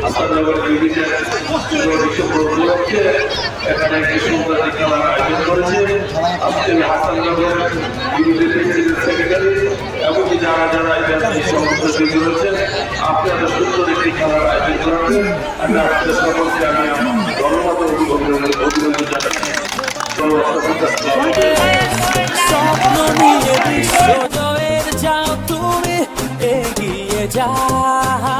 আসাদনগর ইউনিটের উপলক্ষে এখানে একটি সুন্দর খেলার আয়োজন করেছে আজকে হাসাননগর আপনাদের তুমি, এগিয়ে যাও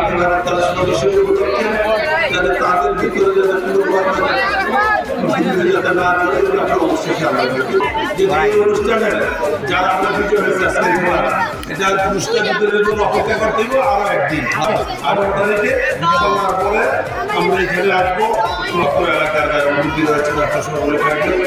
তাদের ভিতরে যাতে কোনো যাতে না খেয়াল রাখবেন যে এই অনুষ্ঠানে যারা আমরা বিজয় হয়েছে এটা পুরস্কার জন্য অপেক্ষা করতে হবে একদিন। আরও পরে আমরা এখানে আসব এলাকার মন্দির রয়েছে তারা সকলে থাকবে